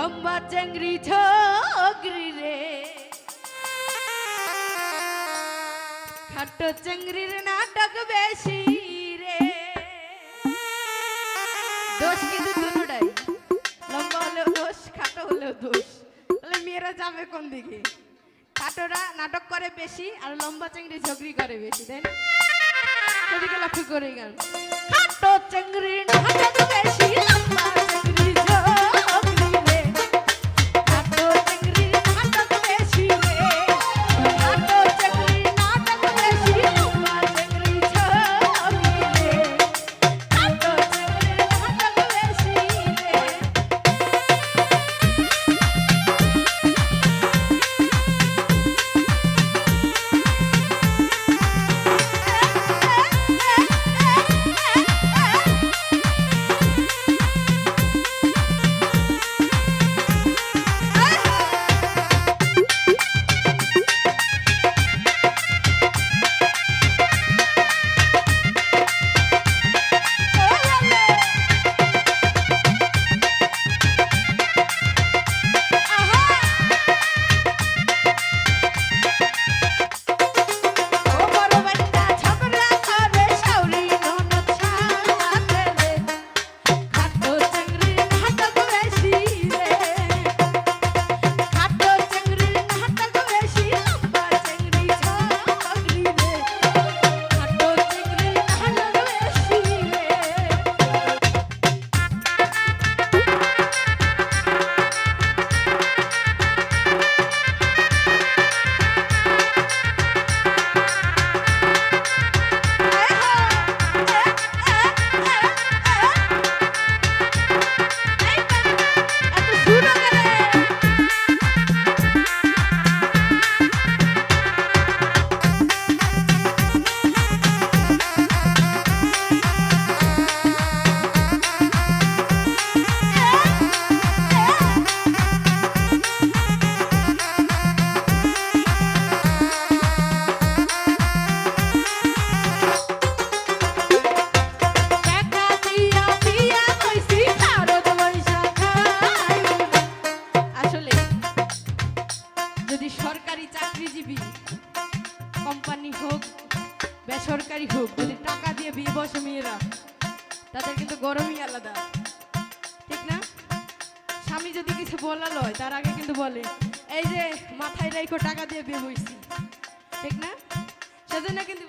লম্বা চেংড়ি ঝগড়ি রে। খাটো চেংড়ির নাটক বেশি রে। দোষ কিন্তু দুটোটাই লম্বা হলেও দোষ, খাটো হলেও দোষ। তাহলে মেয়েরা যাবে কোন দিকে? খাটোরা নাটক করে বেশি আর লম্বা চেংড়ি ঝগড়ি করে বেশি, তাই না? সেদিকে লক্ষ্য করে গান খাটো চেংড়ি নাটক বেশি লম্বা টাকা দিয়ে বিয়ে বসে মেয়েরা, তাদের কিন্তু গরমই আলাদা। ঠিক না? স্বামী যদি কিছু বলা লয় তার আগে কিন্তু বলে, এই যে, মাথায় রাইখো টাকা দিয়ে বিয়ে বইছি ঠিক না? সেজন্য কিন্তু